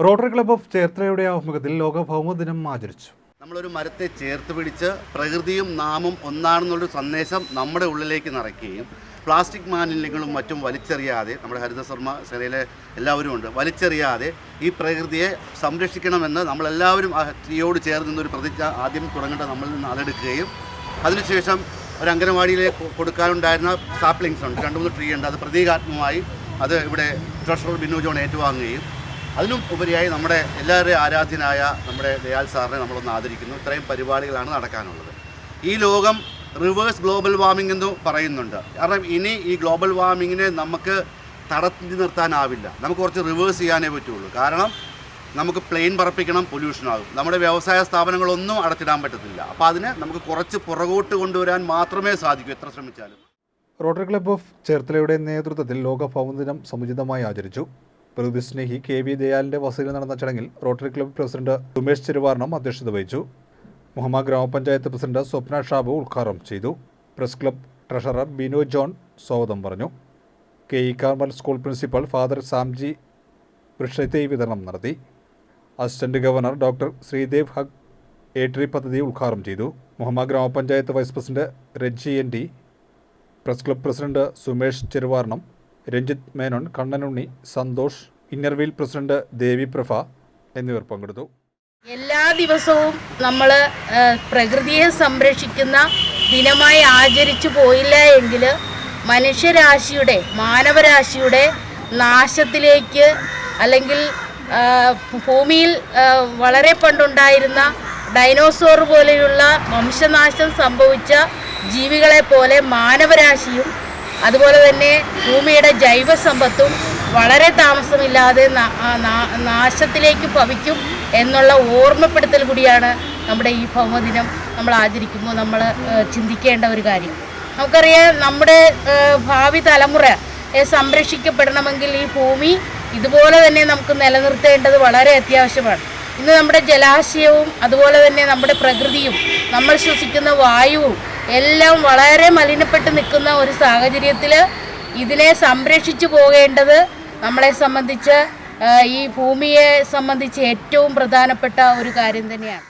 Rotary club of ചേർത്തലയുടെ ആഭിമുഖ്യത്തിൽ ലോക ഭൗമദിനം ആചരിച്ചു. നമ്മളൊരു മരത്തെ ചേർത്ത് പിടിച്ച് പ്രകൃതിയും നാമും ഒന്നാണെന്നുള്ളൊരു സന്ദേശം നമ്മുടെ ഉള്ളിലേക്ക് നിറയ്ക്കുകയും പ്ലാസ്റ്റിക് മാലിന്യങ്ങളും മറ്റും വലിച്ചെറിയാതെ നമ്മുടെ ഹരിതശർമ്മ സേനയിലെ എല്ലാവരും ഉണ്ട് വലിച്ചെറിയാതെ ഈ പ്രകൃതിയെ സംരക്ഷിക്കണമെന്ന് നമ്മളെല്ലാവരും ആ ട്രീയോട് ചേർന്ന് നിന്നൊരു പ്രതിജ്ഞ ആദ്യം തുടങ്ങേണ്ട നമ്മളിൽ നിന്ന് അതെടുക്കുകയും അതിനുശേഷം ഒരു അംഗനവാടിയിൽ കൊടുക്കാനുണ്ടായിരുന്ന സാപ്ലിങ്സ് ഉണ്ട് രണ്ട് മൂന്ന് ട്രീ ഉണ്ട് അത് പ്രതീകാത്മകമായി അത് ഇവിടെ ട്രഷറർ ബിനു ജോൺ ഏറ്റുവാങ്ങുകയും അതിനും ഉപരിയായി നമ്മുടെ എല്ലാവരുടെയും ആരാധ്യനായ നമ്മുടെ ദയാൽ സാറിനെ നമ്മളൊന്ന് ആദരിക്കുന്നു. ഇത്രയും പരിപാടികളാണ് നടക്കാനുള്ളത്. ഈ ലോകം റിവേഴ്സ് ഗ്ലോബൽ വാർമിംഗ് എന്ന് പറയുന്നുണ്ട്. കാരണം ഇനി ഈ ഗ്ലോബൽ വാർമിങ്ങിനെ നമുക്ക് തടഞ്ഞു നിർത്താനാവില്ല. നമുക്ക് കുറച്ച് റിവേഴ്സ് ചെയ്യാനേ പറ്റുള്ളൂ. കാരണം നമുക്ക് പ്ലെയിൻ പറപ്പിക്കണം പൊല്യൂഷൻ ആകും. നമ്മുടെ വ്യവസായ സ്ഥാപനങ്ങളൊന്നും അടച്ചിടാൻ പറ്റത്തില്ല. അപ്പോൾ അതിന് നമുക്ക് കുറച്ച് പുറകോട്ട് കൊണ്ടുവരാൻ മാത്രമേ സാധിക്കൂ. എത്ര ശ്രമിച്ചാലും. റോട്ടറി ക്ലബ് ഓഫ് ചേർത്തലയുടെ നേതൃത്വത്തിൽ ലോക ഭൗമദിനം സമുചിതമായി ആചരിച്ചു. പ്രകൃതി സ്നേഹി കെ വി ദയാലിന്റെ വസതിയിൽ നടന്ന ചടങ്ങിൽ rotary club president Umesh Cheruvarnam അധ്യക്ഷത വഹിച്ചു. മുഹമ്മ ഗ്രാമപഞ്ചായത്ത് പ്രസിഡന്റ് സ്വപ്ന ഷാബു ഉദ്ഘാടനം ചെയ്തു. Press club treasurer Binu John സ്വാഗതം പറഞ്ഞു. K E Carmel school principal father Samji വൃക്ഷത്തൈ വിതരണം നടത്തി. Assistant governor doctor Sreedev hug a tree tree പദ്ധതി ഉദ്ഘാടനം ചെയ്തു. മുഹമ്മ ഗ്രാമപഞ്ചായത്ത് vice president Reji N D. Press club president Sumesh Cheruvarnam Ranjith Menon Kannanunni Santhosh Inner Wheel president Devi Prabha എന്നിവർ പങ്കെടുത്തു. എല്ലാ ദിവസവും നമ്മൾ പ്രകൃതിയെ സംരക്ഷിക്കുന്ന ദിനമായി ആചരിച്ചു പോയില്ല എങ്കിൽ മനുഷ്യരാശിയുടെ മാനവരാശിയുടെ നാശത്തിലേക്ക് അല്ലെങ്കിൽ ഭൂമിയിൽ വളരെ പണ്ടുണ്ടായിരുന്ന ഡൈനോസോർ പോലെയുള്ള വംശനാശം സംഭവിച്ച ജീവികളെ പോലെ മാനവരാശിയും അതുപോലെ തന്നെ ഭൂമിയുടെ ജൈവസമ്പത്തും വളരെ താമസമില്ലാതെ നാശത്തിലേക്ക് ഭവിക്കും എന്നുള്ള ഓർമ്മപ്പെടുത്തൽ കൂടിയാണ് നമ്മുടെ ഈ ഭൗമദിനം നമ്മൾ ആചരിക്കുമ്പോൾ നമ്മൾ ചിന്തിക്കേണ്ട ഒരു കാര്യം. നമുക്കറിയാം നമ്മുടെ ഭാവി തലമുറ സംരക്ഷിക്കപ്പെടണമെങ്കിൽ ഈ ഭൂമി ഇതുപോലെ തന്നെ നമുക്ക് നിലനിർത്തേണ്ടത് വളരെ അത്യാവശ്യമാണ്. ഇന്ന് നമ്മുടെ ജലാശയവും അതുപോലെ തന്നെ നമ്മുടെ പ്രകൃതിയും നമ്മൾ ശ്വസിക്കുന്ന വായുവും എല്ലാം വളരെ മലിനപ്പെട്ട് നിൽക്കുന്ന ഒരു സാഹചര്യത്തിൽ ഇതിനെ സംരക്ഷിച്ചു പോകേണ്ടത് നമ്മളെ സംബന്ധിച്ച് ഈ ഭൂമിയെ സംബന്ധിച്ച് ഏറ്റവും പ്രധാനപ്പെട്ട ഒരു കാര്യം തന്നെയാണ്.